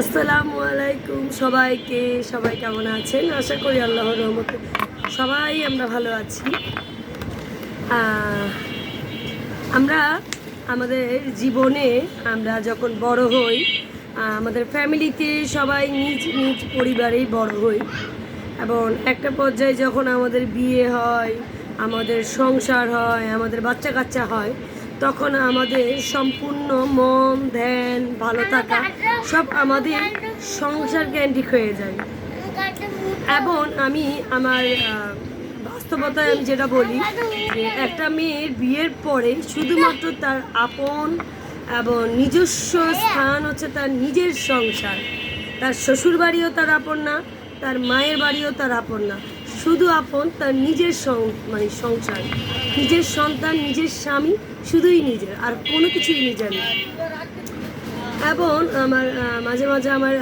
আসসালামু আলাইকুম সবাইকে, সবাই কেমন আছেন? আশা করি আল্লাহর রহমতে সবাই আমরা ভালো আছি। আমরা আমাদের জীবনে আমরা যখন বড় হই আমাদের ফ্যামিলিতে সবাই নিজ নিজ পরিবারেই বড় হই। এবং একটা পর্যায়ে যখন আমাদের বিয়ে হয়, আমাদের সংসার হয়, আমাদের বাচ্চা কাচ্চা হয় তখন আমাদের সম্পূর্ণ মন, ধ্যান, ভালো থাকা সব আমাদের সংসার কেন্দ্রিক হয়ে যায়। এবং আমি আমার বাস্তবতায় আমি যেটা বলি একটা মেয়ের বিয়ের পরে শুধুমাত্র তার আপন এবং নিজস্ব স্থান হচ্ছে তার নিজের সংসার। তার শ্বশুর বাড়িও তার আপন না, তার মায়ের বাড়িও তার আপন না। শুধু আপন, তার নিজের মানে সংসার। নিজের সন্তান, নিজের স্বামী, শুধুই নিজের, আর কোনো কিছুই নিজের না। এবং আমার মাঝে মাঝে আমার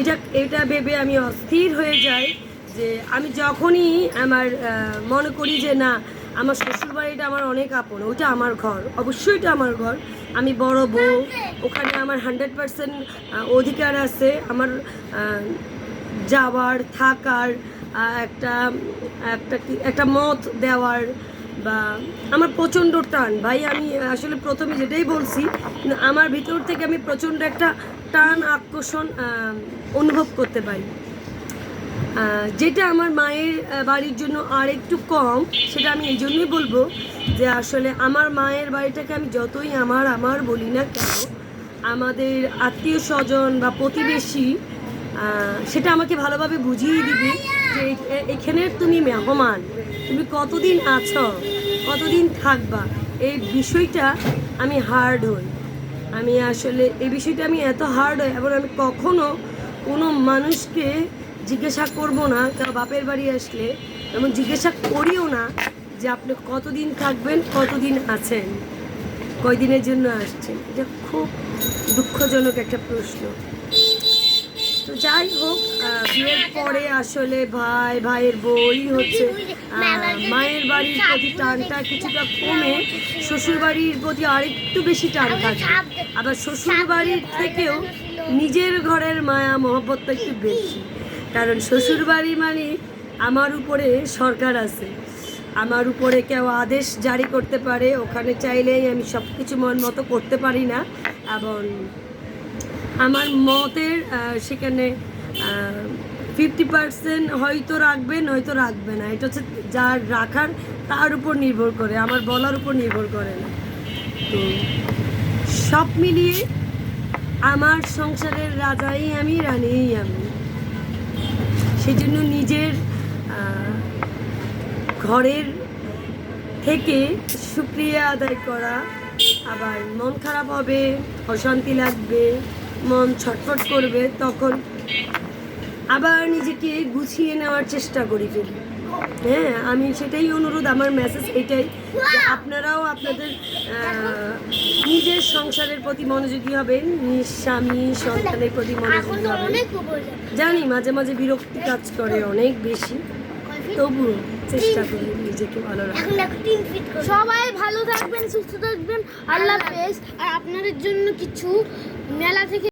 এটা এটা ভেবে আমি অস্থির হয়ে যাই যে আমি যখনই আমার মনে করি যে না, আমার শ্বশুর বাড়িটা আমার অনেক আপন, ওইটা আমার ঘর, অবশ্যই এটা আমার ঘর। আমি বড় বউ, ওখানে আমার হান্ড্রেড পার্সেন্ট অধিকার আছে, আমার যাওয়ার, থাকার একটা একটা একটা মত দেওয়ার বা আমার প্রচণ্ড টান। ভাই, আমি আসলে প্রথমে যেটাই বলছি, আমার ভিতর থেকে আমি প্রচণ্ড একটা টান, আকর্ষণ অনুভব করতে পারি। যেটা আমার মায়ের বাড়ির জন্য আর একটু কম, সেটা আমি এই জন্যই বলব যে আসলে আমার মায়ের বাড়িটাকে আমি যতই আমার আমার বলি না কেন, আমাদের আত্মীয় স্বজন বা প্রতিবেশী সেটা আমাকে ভালোভাবে বুঝিয়ে দিবি যে এ- এখানের তুমি মেহমান, তুমি কতদিন আছো, কতদিন থাকবা, এই বিষয়টা আমি হার্ড হই। আমি আসলে, এই বিষয়টা আমি এত হার্ড হই এবং আমি কখনো কোনো মানুষকে জিজ্ঞাসা করব না কেউ বাপের বাড়ি আসলে এবং জিজ্ঞাসা করিও না যে আপনি কতদিন থাকবেন, কতদিন আছেন, কয়দিনের জন্য আসছেন। এটা খুব দুঃখজনক একটা প্রশ্ন। যাই হোক বিয়ের পরে আসলে ভাই, ভাইয়ের বই হচ্ছে মায়ের বাড়ির প্রতি টানটা কিছুটা কমে শ্বশুর বাড়ির প্রতি আরেকটু বেশি টান থাকে। আবার শ্বশুর বাড়ির থেকেও নিজের ঘরের মায়া, মহব্বতটা একটু বেশি। কারণ শ্বশুর বাড়ি মানে আমার উপরে সরকার আছে। আমার উপরে কেউ আদেশ জারি করতে পারে, ওখানে চাইলেই আমি সব কিছু মন মতো করতে পারি না। এবং আমার মতের সেখানে ফিফটি পার্সেন্ট হয়তো রাখবেন, হয়তো রাখবে না। এটা হচ্ছে যার রাখার, তার উপর নির্ভর করে, আমার বলার উপর নির্ভর করে না। তো সব মিলিয়ে আমার সংসারের রাজাই আমি, রানীই আমি। সেই জন্য নিজের ঘরের থেকে শুক্রিয়া আদায় করা, আবার মন খারাপ হবে, অশান্তি লাগবে মন ছটফট করবে, তখন আবার নিজেকে গুছিয়ে নেওয়ার চেষ্টা করি ফেলি হ্যাঁ আমি সেটাই অনুরোধ, আমার মেসেজ এটাই যে আপনারাও আপনাদের নিজের সংসারের প্রতি মনোযোগী হবেন, নিজ স্বামী, সন্তানের প্রতি মনোযোগী হবেন। জানি, মাঝে মাঝে বিরক্তি কাজ করে অনেক বেশি। তবুও চেষ্টা করি নিজেকে ভালো সবাই ভালো থাকবেন, সুস্থ থাকবেন। আল্লাহ আর আপনাদের জন্য কিছু মেলা থেকে